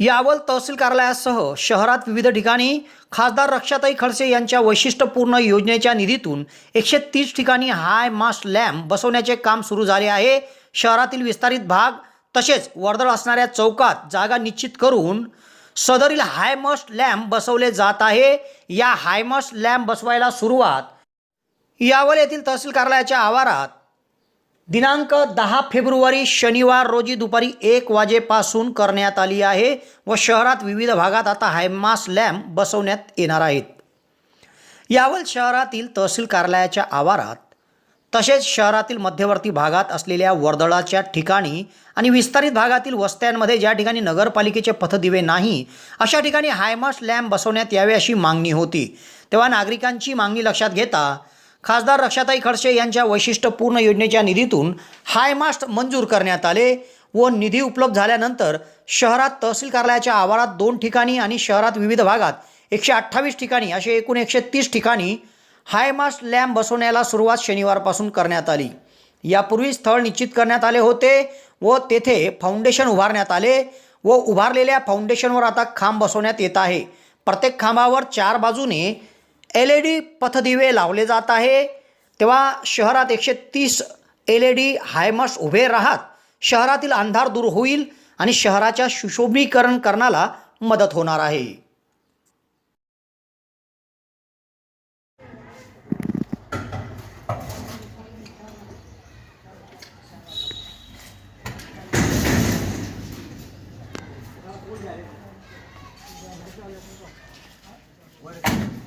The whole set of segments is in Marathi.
यावल तहसील कार्यालयासह शहरात विविध ठिकाणी खासदार रक्षाताई खडसे यांच्या वैशिष्ट्यपूर्ण योजनेच्या निधीतून एकशे तीस ठिकाणी हाय मास्ट लॅम्प बसवण्याचे काम सुरू झाले आहे. शहरातील विस्तारित भाग तसेच वर्दळ असणाऱ्या चौकात जागा निश्चित करून सदरील हायमस्ट लॅम्प बसवले जात आहे. या हायमस्ट लॅम्प बसवायला सुरुवात यावल येथील तहसील कार्यालयाच्या आवारात दिनांक दहा फेब्रुवारी शनिवार रोजी दुपारी एक वाजेपासून करण्यात आली आहे व शहरात विविध भागात आता हायमास लॅम्प बसवण्यात येणार आहेत. यावल शहरातील तहसील कार्यालयाच्या आवारात तसेच शहरातील मध्यवर्ती भागात असलेल्या वर्दळाच्या ठिकाणी आणि विस्तारित भागातील वस्त्यांमध्ये ज्या ठिकाणी नगरपालिकेचे पथदिवे नाही अशा ठिकाणी हायमास लॅम्प बसवण्यात यावे अशी मागणी होती. तेव्हा नागरिकांची मागणी लक्षात घेता खासदार रक्षाताई खडसे यांच्या वैशिष्ट्यपूर्ण योजनेच्या निधीतून हायमास्ट मंजूर करण्यात आले व निधी उपलब्ध झाल्यानंतर शहरात तहसील कार्यालयाच्या आवारात दोन ठिकाणी आणि शहरात विविध भागात एकशे अठ्ठावीस ठिकाणी असे एकूण एकशे तीस ठिकाणी हायमास्ट लॅम्प बसवण्याला सुरुवात शनिवारपासून करण्यात आली. यापूर्वी स्थळ निश्चित करण्यात आले होते व तेथे फाउंडेशन उभारण्यात आले व उभारलेल्या फाउंडेशनवर आता खांब बसवण्यात येत आहे. प्रत्येक खांबावर चार बाजूने एल ई डी पथदिवे लावले जात आहे. तेव्हा शहरात एकशे तीस एल ई डी हायमस्ट उभे राहत शहरातील अंधार दूर होईल आणि शहराच्या सुशोभीकरण करण्याला मदत होणार आहे.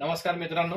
नमस्कार मित्रांनो.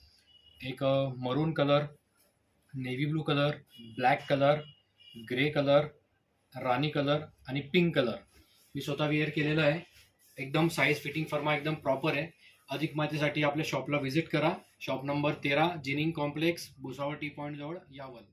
एक maroon colour navy blue colour black colour grey colour राणी कलर आणि पिंक कलर मी स्वतः वेअर केलेलं आहे. एकदम साईज फिटिंग फर्मा एकदम प्रॉपर आहे. अधिक माहितीसाठी आपल्या शॉपला व्हिजिट करा. शॉप नंबर तेरा ginning complex Bhusawal T point जवळ यावल.